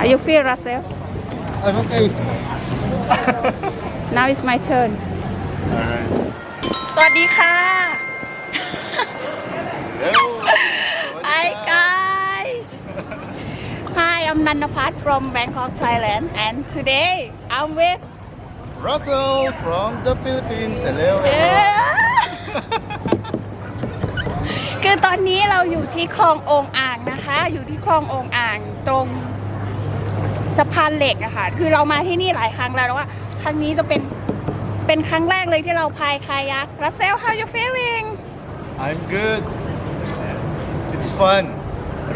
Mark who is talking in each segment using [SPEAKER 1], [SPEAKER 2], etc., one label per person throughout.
[SPEAKER 1] Are you feel Russell
[SPEAKER 2] I'm okay.
[SPEAKER 1] Now it's my turn
[SPEAKER 2] Alright.
[SPEAKER 1] สวัสดีค่ะ
[SPEAKER 2] Hello.
[SPEAKER 1] Hi guys Hi I'm Nanapat from Bangkok Thailand and today I'm with
[SPEAKER 2] Russell from the Philippines. Hello.
[SPEAKER 1] เอ๊ะคือตอนนี้เราอยู่ที่คลององอ่างนะคะ อยู่ที่คลององอ่างตรง สะพานเหล็กอะค่ะ คือเรามาที่นี่หลายครั้งแล้วแต่ว่าครั้งนี้จะเป็นเป็นครั้งแรกเลยที่เราพายคายัก Russell how you feeling
[SPEAKER 2] I'm good. It's fun.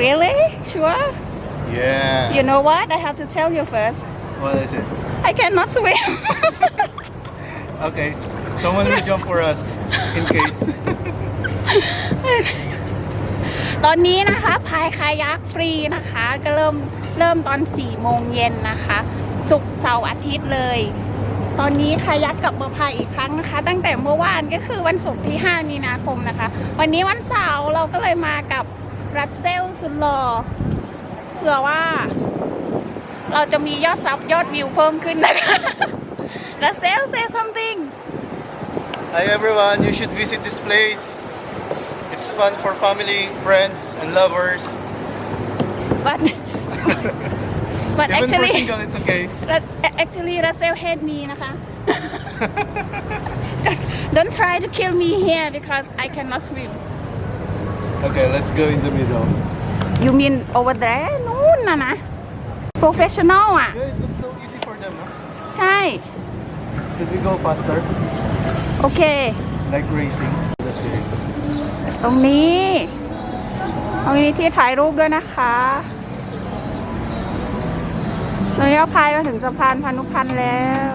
[SPEAKER 1] really sure
[SPEAKER 2] Yeah.
[SPEAKER 1] you know what I have to tell you first
[SPEAKER 2] What is it?
[SPEAKER 1] I cannot swim
[SPEAKER 2] Okay. Someone will jump for us in case.
[SPEAKER 1] ตอนนี้นะคะพายคายักฟรีนะคะ ก็เริ่ม เริ่มตอน4โมงเย็นนะคะศุกร์เสาร์อาทิตย์เลย ตอนนี้คายักกลับมาพายอีกครั้งนะคะ ตั้งแต่เมื่อวานก็คือวันศุกร์ที่ 5 มีนาคมนะคะ วันนี้วันเสาร์เราก็เลยมากับรัสเซลสุดหล่อเผื่อว่า เราจะมียอดซับยอดวิวเพิ่มขึ้นนะคะรัสเซล say something
[SPEAKER 2] Hi everyone. You should visit this place. It's fun for family, friends, and lovers.
[SPEAKER 1] but but
[SPEAKER 2] Even
[SPEAKER 1] actually
[SPEAKER 2] for single, it's okay.
[SPEAKER 1] But actually Russell hate me นะคะ Don't try to kill me here because I cannot swim
[SPEAKER 2] Okay, let's go in the middle.
[SPEAKER 1] You mean over there นู่นนะนะ professional อ่ะ
[SPEAKER 2] Yeah, it looks so easy for them. Huh?
[SPEAKER 1] ใช่
[SPEAKER 2] Should we go faster?
[SPEAKER 1] โอเค
[SPEAKER 2] Like racing. That's very good.
[SPEAKER 1] ตรงนี้ตรงนี้ที่ถ่ายรูปด้วยนะคะ ตอนนี้เราพายมาถึงสะพานพานุพันธ์แล้ว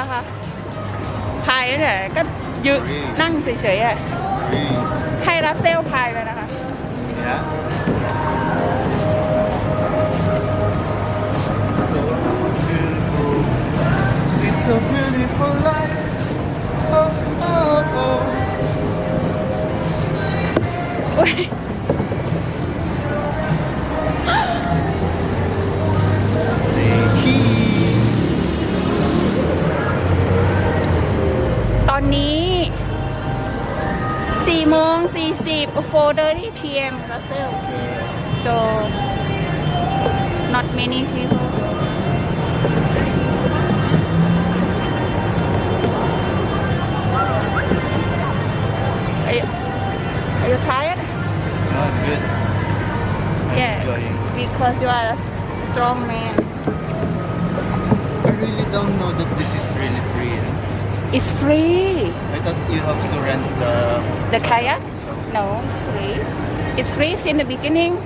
[SPEAKER 1] อะค่ะพายตั้งแต่ก็ยืนนั่งเฉยๆอะ
[SPEAKER 2] Please.
[SPEAKER 1] ให้รัสเซลพายเลยนะ elderly PM Russell. So not many people. Are you, are you tired?
[SPEAKER 2] No, I'm good. I'm
[SPEAKER 1] yeah,
[SPEAKER 2] enjoying.
[SPEAKER 1] because you are a strong man.
[SPEAKER 2] I really don't know that this is really free.
[SPEAKER 1] It's free.
[SPEAKER 2] I thought you have to rent the...
[SPEAKER 1] The kayak?
[SPEAKER 2] So.
[SPEAKER 1] No, it's free. It's free in the beginning,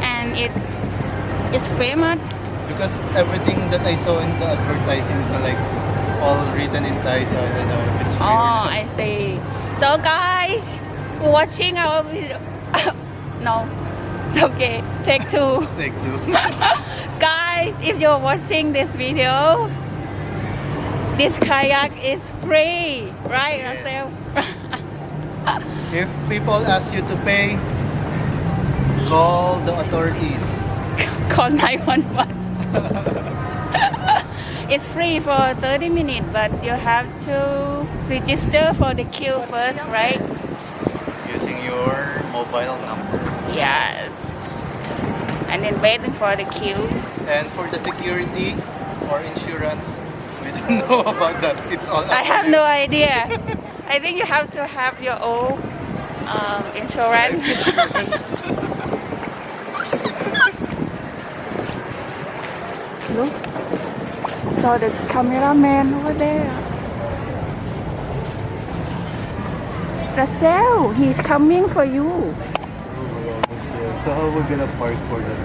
[SPEAKER 1] and it it's famous.
[SPEAKER 2] because everything that I saw in the advertising is uh, like all written in Thai, so I don't know if it's free.
[SPEAKER 1] Oh. I see. So guys, watching our video. no, it's okay. Take two.
[SPEAKER 2] Take two.
[SPEAKER 1] guys, if you're watching this video, this kayak is free, right,
[SPEAKER 2] Yes.
[SPEAKER 1] Russell?
[SPEAKER 2] If people ask you to pay, call the authorities.
[SPEAKER 1] Call 911. it's free for 30 minutes, but you have to register for the queue first, right?
[SPEAKER 2] Using your mobile number.
[SPEAKER 1] Yes. And then waiting for the queue.
[SPEAKER 2] And for the security or insurance, we don't know about that. It's all
[SPEAKER 1] I have no idea. I think you have to have your own um, insurance. Look. So the cameraman over there. Russell, he's coming for you.
[SPEAKER 2] So how we gonna park for that?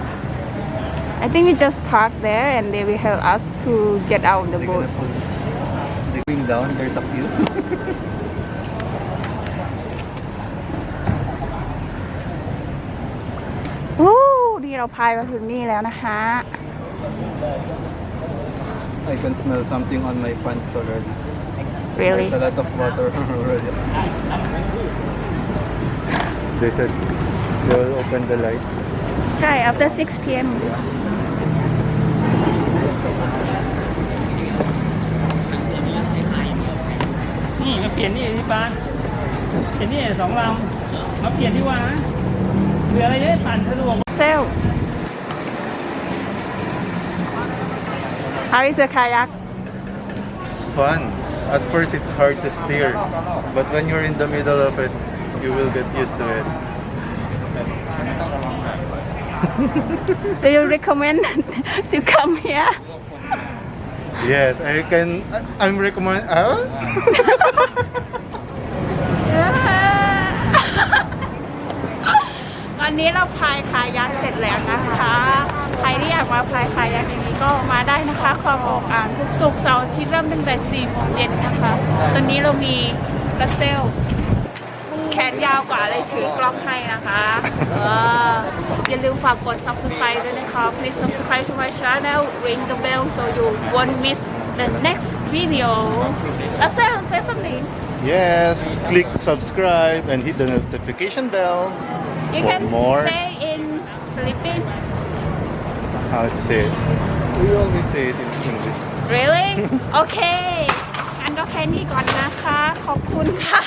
[SPEAKER 1] I think we just park there and they will help us to get out of the
[SPEAKER 2] They're
[SPEAKER 1] boat.
[SPEAKER 2] gonna pull. They're going down. There's a few.
[SPEAKER 1] เราพายมาถึงนี่แล้วนะคะ
[SPEAKER 2] I can smell something on my pants already.
[SPEAKER 1] really
[SPEAKER 2] There's a lot of water already. They said they'll open the light.
[SPEAKER 1] ใช่ after 6 p.m.
[SPEAKER 3] นี่มาเปลี่ยนนี่ที่บ้านเปลี่ยนนี่สองลำมาเปลี่ยนที่ว่า เหลืออะไรเนี่ยปั่นสะดวก
[SPEAKER 1] Sel How is the kayak
[SPEAKER 2] It's fun. At first, it's hard to steer, but when you're in the middle of it, you will get used to it.
[SPEAKER 1] Do you recommend to come here
[SPEAKER 2] Yes, I can. I- I'm recommend. Uh?
[SPEAKER 1] ตอนนี้เราพายคายักเสร็จแล้วนะคะ ใครที่อยากมาพายคายักอย่างนี้ก็มาได้นะคะคลององอ่างทุกสุกเสาร์อาที่เริ่มตั้งแต่4โมงเย็นนะคะ ตอนนี้เรามีรัสเซล แขนยาวกว่าเลยถือกล้องให้นะคะเอออย่าลืมฝากกด subscribe ด้วยนะคะ please subscribe to my channel ring the bell so you won't miss the next video รัสเซล say something
[SPEAKER 2] Yes, click subscribe and hit the notification bell
[SPEAKER 1] you
[SPEAKER 2] for
[SPEAKER 1] can
[SPEAKER 2] more.
[SPEAKER 1] say in Philippines
[SPEAKER 2] How to say it? We always say it in English.
[SPEAKER 1] really โอเคงั้นก็แค่นี้ก่อนนะคะ ขอบคุณค่ะ